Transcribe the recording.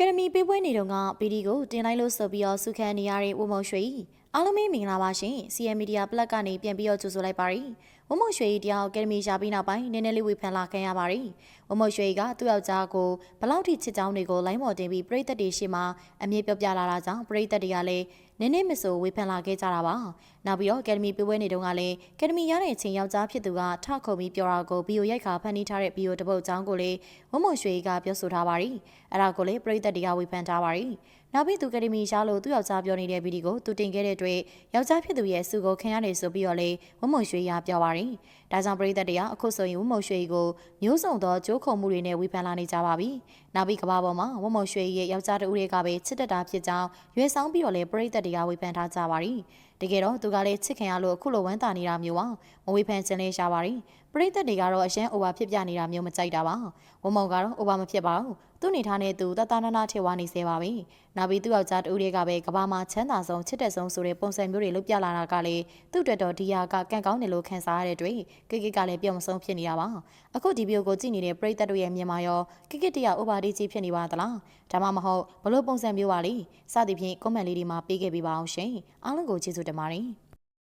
ကယ်ဒမီပေးပွဲနေတော့ကပီဒီကိုတင်လိုက်လို့ဆိုပြီးတော့စုခန်းနေရတဲ့ဝမုံရွှေအားလုံးမင်္ဂလာပါရှင် CM Media Plus ကနေပြန်ပြီးတော့ကြိုဆိုလိုက်ပါရီဝမုံရွှေတရားကယ်ဒမီရှာပြီးနောက်ပိုင်းနည်းနည်းလေးဝေဖန်လာခံရပါရီဝမုံရွှေကသူ့ယောက်ျားကိုဘလောက်ထိချစ်ကြောင်းတွေကိုလိုင်းမော်တင်ပြီးပြည်သက်တွေရှေ့မှာအမြင့်ပြောပြလာတာကြောင့်ပြည်သက်တွေကလည်းနည်းနည်းမဆိုဝေဖန်လာခဲ့ကြတာပါနောက်ပြီးတော့ကယ်ဒမီပေးပွဲနေတုန်းကလည်းကယ်ဒမီရတဲ့အချိန်ယောက်ျားဖြစ်သူကထခုံပြီးပြောတာကိုဘီယိုရိုက်ခါဖန်တီးထားတဲ့ဘီယိုတပုတ်အကြောင်းကိုလည်းဝမုံရွှေကပြောဆိုထားပါရီအဲ့ဒါကိုလည်းပြည်သက်တွေကဝေဖန်ထားပါရီနောက်ပြီးသူကယ်ဒမီရှားလို့သူ့ယောက်ျားပြောနေတဲ့ဗီဒီယိုကိုသူတင်ခဲ့တဲ့အတွက်ယောက်ျားဖြစ်သူရဲ့စုကိုခံရတယ်ဆိုပြီးတော့လေဝမုံရွှေရပြောပါရီ။ဒါကြောင့်ပရိသတ်တွေကအခုဆိုရင်ဝမုံရွှေကိုမျိုးစုံသောကြိုးခုံမှုတွေနဲ့ဝေဖန်လာနေကြပါပြီ။နောက်ပြီးကမ္ဘာပေါ်မှာဝမုံရွှေရဲ့ယောက်ျားတဦးတွေကပဲချစ်တတ်တာဖြစ်ကြောင်းရွေးဆောင်ပြီးတော့လေပရိသတ်တွေကဝေဖန်ထားကြပါရီ။တကယ်တော့သူကလည်းချစ်ခင်ရလို့အခုလိုဝမ်းသာနေတာမျိုးပါ။မဝေဖန်ခြင်းလေးရှာပါရီ။ပရိသတ်တွေကတော့အရန်အိုဘာဖြစ်ပြနေတာမျိုးမကြိုက်တာပါ။ဝမုံကတော့အိုဘာမဖြစ်ပါဘူး။ သူ့နေထားတဲ့သူတတနာနာထေဝါနေစေပါပြီ။နောက်ပြီးသူ့ယောက်ျားတဦးတွေကပဲကမ္ဘာမှာချမ်းသာဆုံးချစ်တဲ့ဆုံးဆိုတဲ့ပုံစံမျိုးတွေလုပ်ပြလာတာကလည်းသူ့တက်တော်ဒီယာကကန့်ကောင်းတယ်လို့ခန်းစားရတဲ့တွေ့ကိကိကလည်းပြုံမဆုံးဖြစ်နေတာပါအခုဒီဗီဒီယိုကိုကြည့်နေတဲ့ပရိသတ်တို့ရဲ့မြင်မှာရောကိကိတရအိုဘာဒီကြီးဖြစ်နေပါသလားဒါမှမဟုတ်ဘလို့ပုံစံမျိုးပါလေစသည်ဖြင့်ကွန်မန့်လေးတွေမှာပေးခဲ့ပေးပါအောင်ရှင်အားလုံးကိုကျေးဇူးတင်ပါတယ်